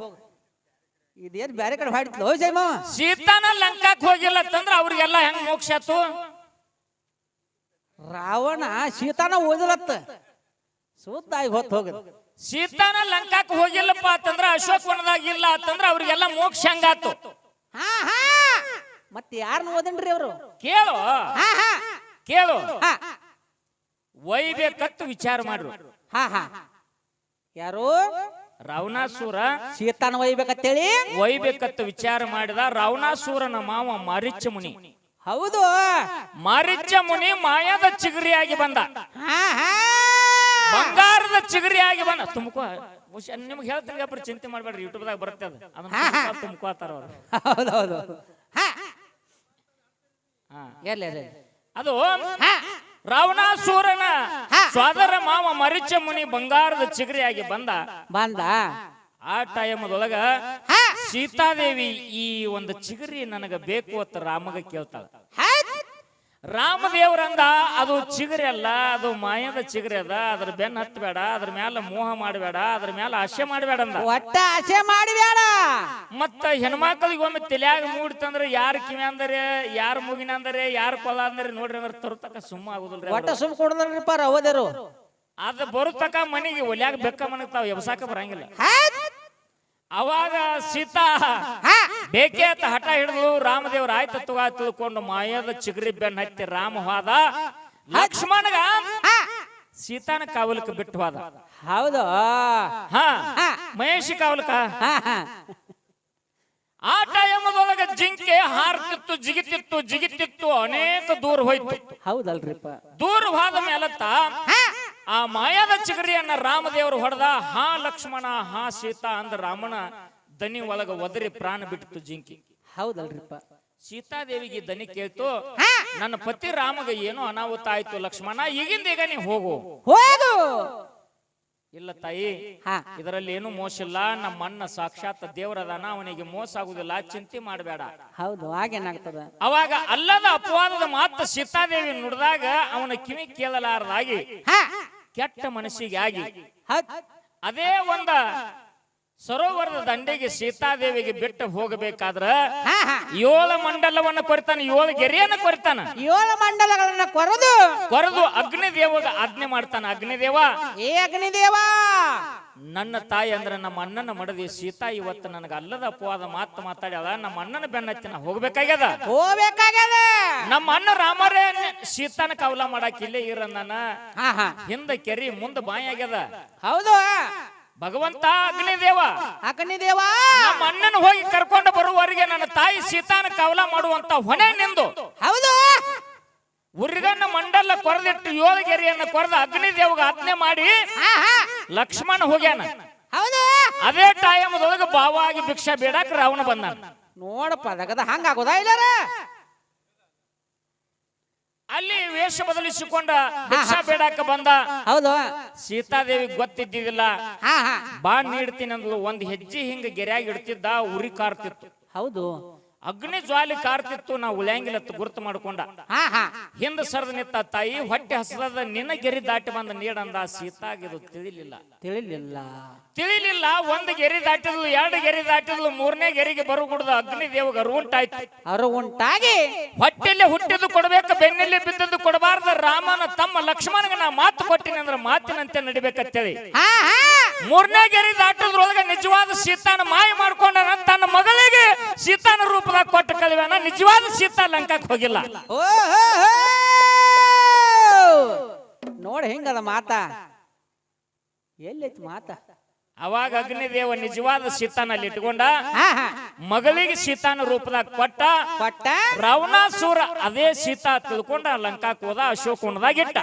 Speaker 1: ಇದೇನ್ ಬ್ಯಾರೆ ಕಡೆ ಹಾಡಿತ್ಲು ಓ ಜೈಮ
Speaker 2: ಸೀತಾನ ಲಂಕಾಕ್ ಹೋಗಿಲ್ಲ ಅಂತಂದ್ರ ಅವ್ರಿಗೆಲ್ಲ ಹೆಂಗ್ ಮೋಕ್ಷ ಆತು?
Speaker 1: ರಾವಣ ಸೀತಾನ ಓದಿಲತ್ತ. ಸುದ್ದಾಗಿ ಹೋತ್ ಹೋಗ.
Speaker 2: ಸೀತಾನ ಲಂಕಾಕ್ ಹೋಗಿಲ್ಲಪ್ಪ ಅಂತಂದ್ರ ಅಶೋಕ್ ವನದಾಗ ಇಲ್ಲ ಅಂತಂದ್ರ ಅವ್ರಿಗೆಲ್ಲ ಮೋಕ್ಷ ಹೆಂಗಾತು?
Speaker 1: ಹಾ ಹಾ. ಮತ್ತೆ ಯಾರನ್ನ ಓದನ್ರಿ ಅವರು?
Speaker 2: ಕೇಳು.
Speaker 1: ಹಾ ಹಾ.
Speaker 2: ಕೇಳು.
Speaker 1: ಹಾ.
Speaker 2: ಒಯ್ಬೇಕತ್ತು ವಿಚಾರ ಮಾಡ್ರು.
Speaker 1: ಹಾ ಹಾ. ಯಾರು?
Speaker 2: ರಾವಣಾಸುರ.
Speaker 1: ಸೀತಾನ ಒಯ್ಬೇಕಂತೇಳಿ
Speaker 2: ಒಯ್ಬೇಕತ್ತು ವಿಚಾರ ಮಾಡಿದ ರಾವಣಾಸುರನ ಮಾವ ಮಾರಿಚ್ಚ ಮುನಿ.
Speaker 1: ಹೌದು.
Speaker 2: ಮಾರಿಚ್ಚ ಮುನಿ ಮಾಯಾದ ಚಿಗರಿಯಾಗಿ ಬಂದ.
Speaker 1: ಹಾ ಹಾ.
Speaker 2: ಬಂಗಾರದ ಚಿಗರಿಯಾಗಿ ಬಂದ. ತುಮಕೋ ನಿಮ್ಗೆ ಹೇಳ್ತೀನಿ ಅಪ್ಪ ಚಿಂತೆ ಮಾಡ್ಬೇಡ್ರಿ ಯೂಟ್ಯೂಬ್ದಾಗ ಬರುತ್ತೆ ಅದು. ಅದನ್ನ ತುಮಕೋತಾರ ಅವರು.
Speaker 1: ಹೌದು ಹೌದು ಹಾ.
Speaker 2: ಹಾ.
Speaker 1: ಎಲ್ಲಿ?
Speaker 2: ಅದು
Speaker 1: ಹಾ.
Speaker 2: ರಾವಣಾಸುರನ. ಸ್ವಾದರ ಮಾವ ಮರಿಚ ಮುನಿ ಬಂಗಾರದ ಚಿಗರಿಯಾಗಿ ಬಂದ
Speaker 1: ಬಂದ
Speaker 2: ಆ ಟೈಮದೊಳಗ
Speaker 1: ಒಳಗ
Speaker 2: ಸೀತಾದೇವಿ ಈ ಒಂದು ಚಿಗರಿ ನನಗ ಬೇಕು ಅಂತ ರಾಮಗ ಕೇಳ್ತಾಳ. ರಾಮದೇವ್ರಂದ ಅದು ಚಿಗರಿ ಅಲ್ಲ ಅದು ಮಾಯದ ಚಿಗರಿ ಅದ. ಅದ್ರ ಬೆನ್ನ ಹತ್ತಬೇಡ ಅದ್ರ ಮ್ಯಾಲ ಮೋಹ ಮಾಡಬೇಡ ಅದ್ರ ಮ್ಯಾಲ ಆಶೆ ಮಾಡಬೇಡ ಅಂದ.
Speaker 1: ಒಟ್ಟ ಆಸೆ ಮಾಡಬೇಡ
Speaker 2: ಮತ್ತ ಹೆಣ್ಮಕ್ಳಿಗೆ ಒಮ್ಮೆ ತಲೆಯಾಗ ಮೂಡ್ತಂದ್ರ ಯಾರ ಕಿವಿ ಅಂದರೆ ಯಾರ ಮುಗಿನ ಅಂದರೆ ಯಾರ ಕೊಲ ಅಂದರೆ ನೋಡ್ರಿ ಅಂದ್ರೆ ತರತಕ್ಕ ಸುಮ್ಮ ಆಗುದಿಲ್ಲ
Speaker 1: ಒಟ್ಟ ಸುಮ್ ಕೊಡದ್ರಿಪ್ಪ ರವದರು.
Speaker 2: ಅದ ಬರುತ್ತಕ ಮನೆಗೆ ಒಲ್ಯಾಗ ಬೆಕ್ಕ ಮನಗ್ತಾವ ಎಬ್ಸಾಕ ಬರಂಗಿಲ್ಲ. ಅವಾಗ ಸೀತಾ ಬೇಕೇ ಅಂತ ಹಠ ಹಿಡಿದು ರಾಮದೇವ್ರ ಆಯ್ತು ತುಗ ತಿಳ್ಕೊಂಡು ಮಾಯದ ಚಿಗರಿ ಬೆನ್ನ ಹತ್ತಿ ರಾಮ ಹೋದ. ಲಕ್ಷ್ಮಣಗ ಸೀತಾನ ಕಾವಲಕ್ಕೆ ಬಿಟ್ಟು ಹೋದ.
Speaker 1: ಹೌದು.
Speaker 2: ಹಾ.
Speaker 1: ಹಾ.
Speaker 2: ಮಹೇಶಿ ಕಾವಲಕ
Speaker 1: ಹಾ ಹಾ.
Speaker 2: ಆ ಟೈಮದೊಳಗ ಜಿಂಕೆ ಹಾರ್ತಿತ್ತು ಜಿಗಿತಿತ್ತು ಜಿಗಿತಿತ್ತು ಅನೇಕ ದೂರ ಹೋಯ್ತು.
Speaker 1: ಹೌದಲ್ರಿಪ್ಪ.
Speaker 2: ದೂರ ಹೋದ ಮೇಲತ್ತ ಆ ಮಾಯಾದ ಚಿಗರಿಯನ್ನ ರಾಮದೇವರು ಹೊಡೆದ ಹಾ ಲಕ್ಷ್ಮಣ ಹಾ ಸೀತಾ ಅಂದ ರಾಮನ ದನಿ ಒಳಗ ಒದರಿ ಪ್ರಾಣ ಬಿಟ್ಟಿತ್ತು ಜಿಂಕಿ.
Speaker 1: ಹೌದಲ್ರಿಪ್ಪ.
Speaker 2: ಸೀತಾದೇವಿಗೆ ದನಿ ಕೇಳ್ತು ನನ್ನ ಪತಿ ರಾಮಗ ಏನೋ ಅನಾಹುತ ಆಯ್ತು ಲಕ್ಷ್ಮಣ ಈಗಿಂದ ಈಗ ನೀ ಹೋಗು.
Speaker 1: ಹೋಗು.
Speaker 2: ಇಲ್ಲ ತಾಯಿ
Speaker 1: ಹಾ.
Speaker 2: ಇದರಲ್ಲಿ ಏನು ಮೋಸ ಇಲ್ಲ ನಮ್ಮ ಅಣ್ಣ ಸಾಕ್ಷಾತ್ ದೇವರದಾನ ಅವನಿಗೆ ಮೋಸ ಆಗುದಿಲ್ಲ ಚಿಂತೆ ಮಾಡಬೇಡ.
Speaker 1: ಹೌದು ಹಾಗೇನಾಗ್ತದ
Speaker 2: ಅವಾಗ ಅಲ್ಲದ ಅಪವಾದದ ಮಾತು ಸೀತಾದೇವಿ ನುಡಿದಾಗ ಅವನ ಕಿವಿ ಕೇಳಲಾರದಾಗಿ
Speaker 1: ಹಾ.
Speaker 2: ಕೆಟ್ಟ ಮನಸ್ಸಿಗೆ ಆಗಿ. ಅದೇ ಒಂದ ಸರೋವರದ ದಂಡೆಗೆ ಸೀತಾದೇವಿಗೆ ಬಿಟ್ಟು ಹೋಗಬೇಕಾದ್ರ ಏಳು ಮಂಡಲವನ್ನ ಕೊರಿತಾನ ಏಳು ಗೆರೆಯನ್ನ ಕೊರಿತಾನ.
Speaker 1: ಏಳು ಮಂಡಲಗಳನ್ನ ಕೊರದು.
Speaker 2: ಕೊರೆದು ಅಗ್ನಿದೇವಗ ಆಜ್ಞೆ ಮಾಡ್ತಾನ ಅಗ್ನಿದೇವ.
Speaker 1: ಏ ಅಗ್ನಿದೇವ!
Speaker 2: ನನ್ನ ತಾಯಿ ಅಂದ್ರೆ ನಮ್ಮ ಅಣ್ಣನ ಮಡದಿ ಸೀತಾ ಇವತ್ತು ನನಗೆ ಅಲ್ಲದ ಅಪವಾದ ಮಾತು ಮಾತಾಡ್ಯಾಳ ನಮ್ಮ ಅಣ್ಣನ ಬೆನ್ನತ್ತಿನ ಹೋಗ್ಬೇಕಾಗ್ಯದ.
Speaker 1: ಹೋಗ್ಬೇಕಾಗ್ಯದ.
Speaker 2: ನಮ್ಮ ಅಣ್ಣ ರಾಮರೇ ಸೀತಾನ ಕವಲ ಮಾಡಾಕಿಲ್ಲೇ ಇಲ್ಲೇ
Speaker 1: ನನ್ನ.
Speaker 2: ಹಿಂದ ಕೆರಿ ಮುಂದ ಬಾಯಿ ಆಗ್ಯದ.
Speaker 1: ಹೌದು.
Speaker 2: ಭಗವಂತ ಅಗ್ನಿದೇವ.
Speaker 1: ಅಗ್ನಿದೇವ.
Speaker 2: ನಮ್ಮ ಅಣ್ಣನ ಹೋಗಿ ಕರ್ಕೊಂಡು ಬರುವವರೆಗೆ ನನ್ನ ತಾಯಿ ಸೀತಾನ ಕವಲ ಮಾಡುವಂತ ಹೊಣೆ ನಿಂದು.
Speaker 1: ಹೌದು.
Speaker 2: ಉರಿಗನ್ನ ಮಂಡಲ ಕೊರೆದಿಟ್ಟು ಯೋಧಗೆರೆಯನ್ನು ಗೆರೆಯನ್ನ ಕೊರೆದ ಅಗ್ನಿದೇವಗ ಆಜ್ಞೆ ಮಾಡಿ ಲಕ್ಷ್ಮಣ ಹೋಗ್ಯಾನ.
Speaker 1: ಹೌದು.
Speaker 2: ಅದೇ ಟೈಮದೊಳಗ ಬಾವಾಗಿ ಭಿಕ್ಷಾ ಬೇಡಕ್ಕೆ ರಾವಣ ಬಂದಾನ.
Speaker 1: ನೋಡಪ್ಪ ಅದಗದ ಹಂಗಾಗೋದಾ ಇಲ್ಲಾರ?
Speaker 2: ಅಲ್ಲಿ ವೇಷ ಬದಲಿಸಿಕೊಂಡ ಭಿಕ್ಷಾ ಬೇಡಾಕ ಬಂದ
Speaker 1: ಹೌದು.
Speaker 2: ಸೀತಾದೇವಿ ಗೊತ್ತಿದ್ದಿದ್ದಿಲ್ಲ. ಬಾ ನೀಡ್ತೀನಿ ಅಂದ್ಲು. ಒಂದ್ ಹೆಜ್ಜೆ ಹಿಂಗ ಗೆರೆಯಾಗಿ ಇಡ್ತಿದ್ದ ಉರಿ ಕಾರ್ತಿತ್ತು.
Speaker 1: ಹೌದು.
Speaker 2: ಅಗ್ನಿ ಜ್ವಾಲಿ ಕಾರ್ತಿತ್ತು ನಾ ಉಳ್ಯಾಂಗಿಲ್ಲ ಗುರುತು ಮಾಡ್ಕೊಂಡ. ಹಿಂದ ಸರದ ನಿತ್ತ ತಾಯಿ ಹೊಟ್ಟೆ ಹಸಲದ ನಿನ್ನ ಗೆರಿ ದಾಟಿ ಬಂದ ನೀಡಂದ ಸೀತಾಗಿದು ತಿಳಿಲಿಲ್ಲ.
Speaker 1: ತಿಳಿಲಿಲ್ಲ.
Speaker 2: ತಿಳಿಲಿಲ್ಲ ಒಂದು ಗೆರಿ ದಾಟಿದ್ಲು ಎರಡು ಗೆರಿ ದಾಟಿದ್ಲು ಮೂರನೇ ಗೆರಿಗೆ ಬರುಗುಡ್ದ ಅಗ್ನಿ ದೇವಗ ಉಂಟಾಯ್ತು
Speaker 1: ಅವರು ಉಂಟಾಗಿ
Speaker 2: ಹೊಟ್ಟೆಲ್ಲಿ ಹುಟ್ಟಿದ್ದು ಕೊಡ್ಬೇಕು ಬೆನ್ನೆಲ್ಲಿ ಬಿದ್ದದ್ದು ಕೊಡಬಾರ್ದ ರಾಮನ ತಮ್ಮ ಲಕ್ಷ್ಮಣಗ ನಾ ಮಾತು ಕೊಟ್ಟಿನಿ ಅಂದ್ರೆ ಮಾತಿನಂತೆ ನಡಿಬೇಕಂತೇಳಿ. ಮೂರನೇ ಗೆರೆ ದಾಟದ್ರೊಳಗ ನಿಜವಾದ ಸೀತಾನ ಮಾಯ ಮಾಡ್ಕೊಂಡ ತನ್ನ ಮಗಳಿಗೆ ಸೀತಾನ ರೂಪದಾಗ ಕೊಟ್ಟ ಕಳಿವಾನ ನಿಜವಾದ ಸೀತಾ ಲಂಕಾಕ್ ಹೋಗಿಲ್ಲ.
Speaker 1: ನೋಡ್ ಹೆಂಗದ ಮಾತಾ. ಎಲ್ಲೈತಿ ಮಾತ?
Speaker 2: ಅವಾಗ ಅಗ್ನಿದೇವ ನಿಜವಾದ ಸೀತಾನಲ್ಲಿ ಇಟ್ಕೊಂಡ ಮಗಳಿಗೆ ಸೀತಾನ ರೂಪದಾಗ ಕೊಟ್ಟ
Speaker 1: ಕೊಟ್ಟ.
Speaker 2: ರಾವಣಾಸುರ ಅದೇ ಸೀತಾ ತಿಳ್ಕೊಂಡ ಲಂಕಾಕ್ ಹೋದ ಅಶೋಕುಂಡದಾಗ ಇಟ್ಟ.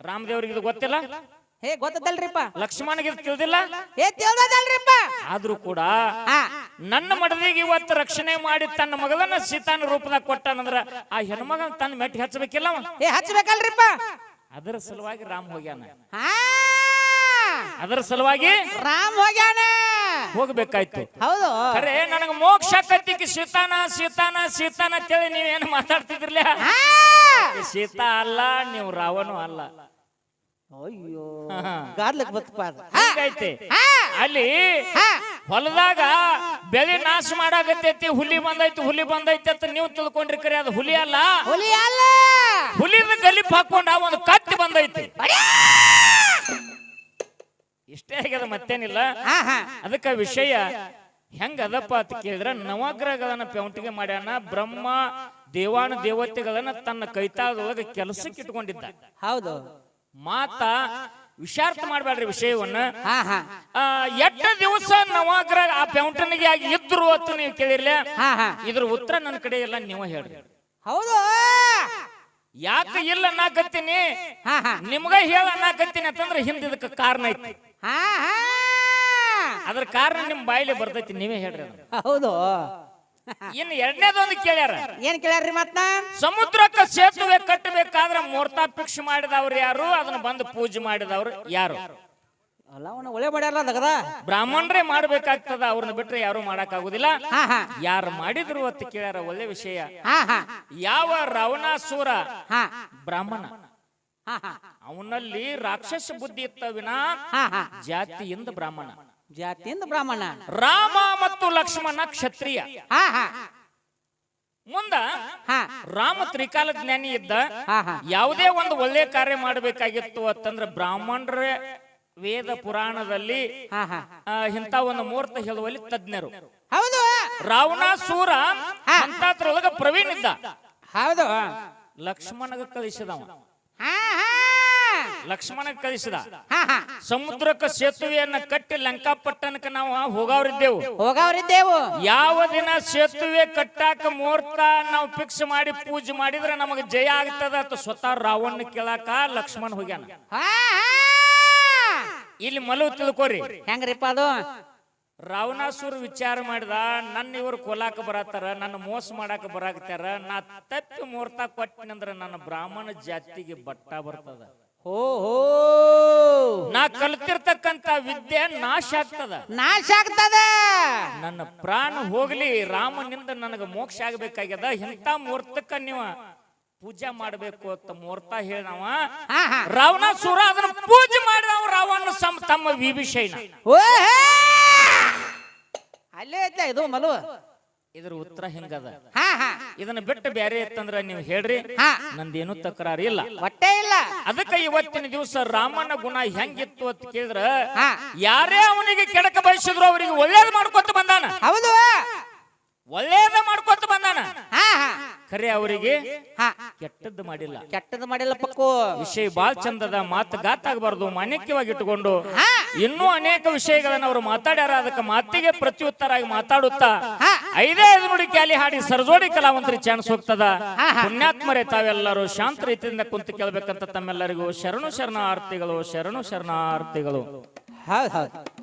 Speaker 2: ರಾಮದೇವ್ರಿಗೆ ಇದು ಗೊತ್ತಿಲ್ಲ?
Speaker 1: ಹೇ ಗೊತ್ತದಲ್ರಿಪ್ಪ.
Speaker 2: ಲಕ್ಷ್ಮಣಗೆ ತಿಳಿದಿಲ್ಲ?
Speaker 1: ಏ ತಿಳ್ದದಲ್ರಿಪ್ಪ
Speaker 2: ಆದ್ರೂ ಕೂಡ ನನ್ನ ಮಡದಿಗೆ ಇವತ್ತು ರಕ್ಷಣೆ ಮಾಡಿ ತನ್ನ ಮಗಳನ್ನ ಸೀತಾನ ರೂಪದಾಗ ಕೊಟ್ಟನಂದ್ರ ಆ ಹೆಣ್ಮಗನ್ ತನ್ನ ಮೆಟ್ಟಿ ಹಚ್ಚಬೇಕಿಲ್ಲ ಅವ?
Speaker 1: ಏ ಹಚ್ಬೇಕಲ್ರಿಪ್ಪ
Speaker 2: ಅದರ ಸಲುವಾಗಿ ರಾಮ್ ಹೋಗ್ಯಾನ.
Speaker 1: ಹಾ.
Speaker 2: ಅದರ ಸಲುವಾಗಿ
Speaker 1: ರಾಮ್ ಹೋಗ್ಯಾನ.
Speaker 2: ಹೋಗ್ಬೇಕಾಯ್ತು.
Speaker 1: ಹೌದು.
Speaker 2: ನನಗೆ ನನಗ ಮೋಕ್ಷ ಕತ್ತಿಗೆ ಸೀತಾನ ಸೀತಾನ ಸೀತಾನ ಅಂತೇಳಿ ನೀವೇನು ಮಾತಾಡ್ತಿದ್ರಲ್ಲ? ಸೀತಾ ಅಲ್ಲ ನೀವು ರಾವಣ ಅಲ್ಲ.
Speaker 1: ಅಯ್ಯೋ ಬತ್ತಪ್ಪ
Speaker 2: ಅಲ್ಲಿ ಹೊಲದಾಗ ಬೆಳೆ ನಾಶ ಮಾಡಾಕತ್ತೈತಿ ಹುಲಿ ಬಂದೈತಿ ಹುಲಿ ಬಂದೈತಿ ಅಂತ ನೀವು ತಿಳ್ಕೊಂಡ್ರಿ ಕರೆ ಅದು ಹುಲಿ ಅಲ್ಲ.
Speaker 1: ಹುಲಿ ಅಲ್ಲ.
Speaker 2: ಹುಲಿನ ಗಲಿಪ್ ಹಾಕೊಂಡ ಒಂದು ಕತ್ತಿ ಬಂದೈತಿ. ಇಷ್ಟೇ ಆಗ್ಯದ ಮತ್ತೇನಿಲ್ಲ.
Speaker 1: ಅದಕ್ಕೆ ಹಾ
Speaker 2: ಅದಕ್ಕ ವಿಷಯ ಹೆಂಗ ಅದಪ್ಪ ಅಂತ ಕೇಳಿದ್ರ ನವಗ್ರಹಗಳನ್ನ ಪೌಂಟಿಗೆ ಮಾಡ್ಯಾನ ಬ್ರಹ್ಮ ದೇವಾನ ದೇವತೆಗಳನ್ನ ತನ್ನ ಕೈತಾಳದೊಳಗೆ ಕೆಲಸಕ್ಕೆ ಇಟ್ಕೊಂಡಿದ್ದ.
Speaker 1: ಹೌದು.
Speaker 2: ಮಾತ ವಿಷಾರ್ಥ ಮಾಡಬೇಡ್ರಿ ವಿಷಯವನ್ನ.
Speaker 1: ಹಾ ಹಾ.
Speaker 2: ಆ, ಎಟ್ಟ ದಿವಸ ನವಗ್ರಹ ಆ ಪೆಂಟನಿಗೆ ಆಗಿ ಇದ್ರು ಅಂತ ನೀವು ಕೇಳಿರ್ಲಿ?
Speaker 1: ಹಾ ಹಾ.
Speaker 2: ಇದ್ರ ಉತ್ತರ ನನ್ನ ಕಡೆ ಇಲ್ಲ ನೀವು ಹೇಳ್ರಿ.
Speaker 1: ಹೌದು.
Speaker 2: ಯಾಕೆ ಇಲ್ಲ ಅನ್ನಕತ್ತೀನಿ?
Speaker 1: ಹಾ ಹಾ.
Speaker 2: ನಿಮ್ಗ ಹೇಳ ಅನ್ನಕತ್ತೀನಿ ಅಂತಂದ್ರೆ ಹಿಂದೆ ಇದಕ್ಕೆ ಕಾರಣ ಐತಿ. ಅದ್ರ ಕಾರಣ ನಿಮ್ ಬಾಯಿಲಿ ಬರ್ತೈತಿ ನೀವೇ ಹೇಳ್ರಿ ಅದನ್ನ.
Speaker 1: ಹೌದು.
Speaker 2: ಇನ್ನು ಎರಡನೇದೊಂದು ಕೇಳ್ಯಾರ.
Speaker 1: ಏನ್ ಕೇಳ್ಯಾರ್ರಿ ಮತ್ತ
Speaker 2: ಸಮುದ್ರಕ್ಕೆ ಸೇತುವೆ ಕಟ್ಟಬೇಕಾದ್ರೆ ಮೂರ್ತ ಪಿಕ್ಷ ಮಾಡಿದವ್ರು ಯಾರು? ಅದನ್ನ ಬಂದು ಪೂಜೆ ಮಾಡಿದವ್ರು ಯಾರು?
Speaker 1: ಅಲ್ಲ ಅವನ ಒಳ್ಳೆ ಮಾಡ್ಯಾರಲ್ಲ ದಗದ
Speaker 2: ಬ್ರಾಹ್ಮಣರೇ ಮಾಡ್ಬೇಕಾಗ್ತದ ಅವ್ರನ್ನ ಬಿಟ್ರೆ ಯಾರು ಮಾಡಕ್ ಆಗುದಿಲ್ಲ
Speaker 1: ಹಾ ಹಾ.
Speaker 2: ಯಾರು ಮಾಡಿದ್ರು ಅಂತ ಕೇಳ್ಯಾರ ಒಳ್ಳೆ ವಿಷಯ.
Speaker 1: ಹಾ ಹಾ.
Speaker 2: ಯಾವ ರಾವಣಾಸುರ
Speaker 1: ಹಾ.
Speaker 2: ಬ್ರಾಹ್ಮಣ? ಅವನಲ್ಲಿ ರಾಕ್ಷಸ ಬುದ್ಧಿ ಇತ್ತ ವಿನಾ
Speaker 1: ಹಾ ಹಾ.
Speaker 2: ಜಾತಿಯಿಂದ ಬ್ರಾಹ್ಮಣ.
Speaker 1: ಜಾತಿಯಿಂದ ಬ್ರಾಹ್ಮಣ.
Speaker 2: ರಾಮ ಮತ್ತು ಲಕ್ಷ್ಮಣ ಕ್ಷತ್ರಿಯ. ಮುಂದ
Speaker 1: ಹಾ.
Speaker 2: ರಾಮ ತ್ರಿಕಾಲ ಜ್ಞಾನಿ ಇದ್ದ ಯಾವುದೇ ಒಂದು ಒಳ್ಳೆ ಕಾರ್ಯ ಮಾಡಬೇಕಾಗಿತ್ತು ಅಂತಂದ್ರೆ ಬ್ರಾಹ್ಮಣರ ವೇದ ಪುರಾಣದಲ್ಲಿ ಇಂತ ಒಂದು ಮೂರ್ತ ಹೇಳುವಲ್ಲಿ ತಜ್ಞರು.
Speaker 1: ಹೌದು.
Speaker 2: ರಾವಣಾಸೂರ ಅಂತ ಪ್ರವೀಣ್ ಇದ್ದ.
Speaker 1: ಹೌದು.
Speaker 2: ಲಕ್ಷ್ಮಣಗ ಕಳಿಸಿದವ. ಲಕ್ಷ್ಮಣಗ ಕಳಿಸಿದ.
Speaker 1: ಹಾ ಹಾ.
Speaker 2: ಸಮುದ್ರಕ್ಕ ಸೇತುವೆಯನ್ನ ಕಟ್ಟಿ ಲಂಕಾಪಟ್ಟಣಕ್ಕೆ ನಾವು ಹೋಗವ್ರಿದ್ದೆವು.
Speaker 1: ಹೋಗವ್ರಿದ್ದೇವು.
Speaker 2: ಯಾವ ದಿನ ಸೇತುವೆ ಕಟ್ಟಾಕ ಮುಹೂರ್ತ ನಾವು ಫಿಕ್ಸ್ ಮಾಡಿ ಪೂಜೆ ಮಾಡಿದ್ರೆ ನಮಗೆ ಜಯ ಆಗ್ತದ ಅಂತ ಸ್ವತಃ ರಾವಣ ಕೇಳಾಕ ಲಕ್ಷ್ಮಣ ಹೋಗ್ಯಾನ.
Speaker 1: ಹಾ.
Speaker 2: ಇಲ್ಲಿ ಮಲವು ತಿಳ್ಕೊರಿ.
Speaker 1: ಹೆಂಗ್ರಿಪ್ಪ ಅದು?
Speaker 2: ರಾವಣಾಸುರ ವಿಚಾರ ಮಾಡಿದ ನನ್ನ ಇವರು ಕೊಲಾಕ ಬರತ್ತಾರ ನನ್ನ ಮೋಸ ಮಾಡಾಕ ಬರಾಕತ್ತಾರ ನಾ ತಪ್ಪಿ ಮುಹೂರ್ತ ಕೊಟ್ಟಿನಂದ್ರ ನನ್ನ ಬ್ರಾಹ್ಮಣ ಜಾತಿಗೆ ಬಟ್ಟ ಬರ್ತದ.
Speaker 1: ಹೋ ಹೋ
Speaker 2: ನಾ ಕಲ್ತಿರ್ತಕ್ಕಂತ ವಿದ್ಯೆ ನಾಶ ಆಗ್ತದ.
Speaker 1: ನಾಶ ಆಗ್ತದ.
Speaker 2: ನನ್ನ ಪ್ರಾಣ ಹೋಗ್ಲಿ ರಾಮನಿಂದ ನನಗ ಮೋಕ್ಷ ಆಗ್ಬೇಕಾಗ್ಯದ. ಇಂಥ ಮುಹೂರ್ತಕ್ಕ ನೀವು ಪೂಜೆ ಮಾಡ್ಬೇಕು ಅಂತ ಮುಹೂರ್ತ ಹೇಳವ
Speaker 1: ರಾವಣ
Speaker 2: ಸುರ ಅದನ್ನ ಪೂಜೆ ಮಾಡಿದವ ರಾವಣ ಸಮ ತಮ್ಮ ವಿಭೀಷಣ
Speaker 1: ಅಲ್ಲೇ ಐತೆ ಇದು ಮಲು
Speaker 2: ಇದ್ರ ಉತ್ತರ ಹಿಂಗದ. ಇದನ್ನ ಬಿಟ್ಟು ಬೇರೆ ಇತ್ತಂದ್ರ ನೀವು ಹೇಳ್ರಿ. ನಂದೇನು ತಕರಾರು ಇಲ್ಲ.
Speaker 1: ಹೊಟ್ಟೆ
Speaker 2: ಅದಕ್ಕೆ ಇವತ್ತಿನ ದಿವಸ ರಾಮನ ಗುಣ ಹೆಂಗಿತ್ತು ಅಂತ ಕೇಳಿದ್ರ ಯಾರೇ ಅವನಿಗೆ ಕೆಡಕ ಬಯಸಿದ್ರು ಅವರಿಗೆ ಒಳ್ಳೇದು ಮಾಡ್ಕೊತ ಬಂದಾನ.
Speaker 1: ಹೌದು.
Speaker 2: ಒಳ್ಳೇದ ಮಾಡ್ಕೊತ ಬಂದಾನ. ಖರೆ ಅವರಿಗೆ
Speaker 1: ಹಾ
Speaker 2: ಕೆಟ್ಟದ್ದು ಮಾಡಿಲ್ಲ.
Speaker 1: ಕೆಟ್ಟದ್ದು ಮಾಡಿಲ್ಲ ಪಕ್ಕು.
Speaker 2: ವಿಷಯ ಬಾಳ್ ಚಂದದ ಮಾತು ಗಾತಾಗಬಾರ್ದು ಮಾನ್ಯಕ್ಯವಾಗಿ ಇಟ್ಟುಕೊಂಡು. ಇನ್ನೂ ಅನೇಕ ವಿಷಯಗಳನ್ನ ಅವರು ಮಾತಾಡ್ಯಾರ ಅದಕ್ಕೆ ಮಾತಿಗೆ ಪ್ರತ್ಯುತ್ತರಾಗಿ ಮಾತಾಡುತ್ತಾ ಐದೇ ಐದು ನುಡಿ ಕ್ಯಾಲಿ ಹಾಡಿ ಸರ್ಜೋಡಿ ಕಲಾವಂತರಿ ಚಾನ್ಸ್ ಹೋಗ್ತದ. ಪುಣ್ಯಾತ್ಮರೇ ತಾವೆಲ್ಲರೂ ಶಾಂತ ರೀತಿಯಿಂದ ಕುಂತು ಕೇಳಬೇಕಂತ ತಮ್ಮೆಲ್ಲರಿಗೂ ಶರಣು ಶರಣಾರ್ಥಿಗಳು ಶರಣು ಶರಣಾರ್ಥಿಗಳು.
Speaker 1: ಹೌದು ಹೌದು.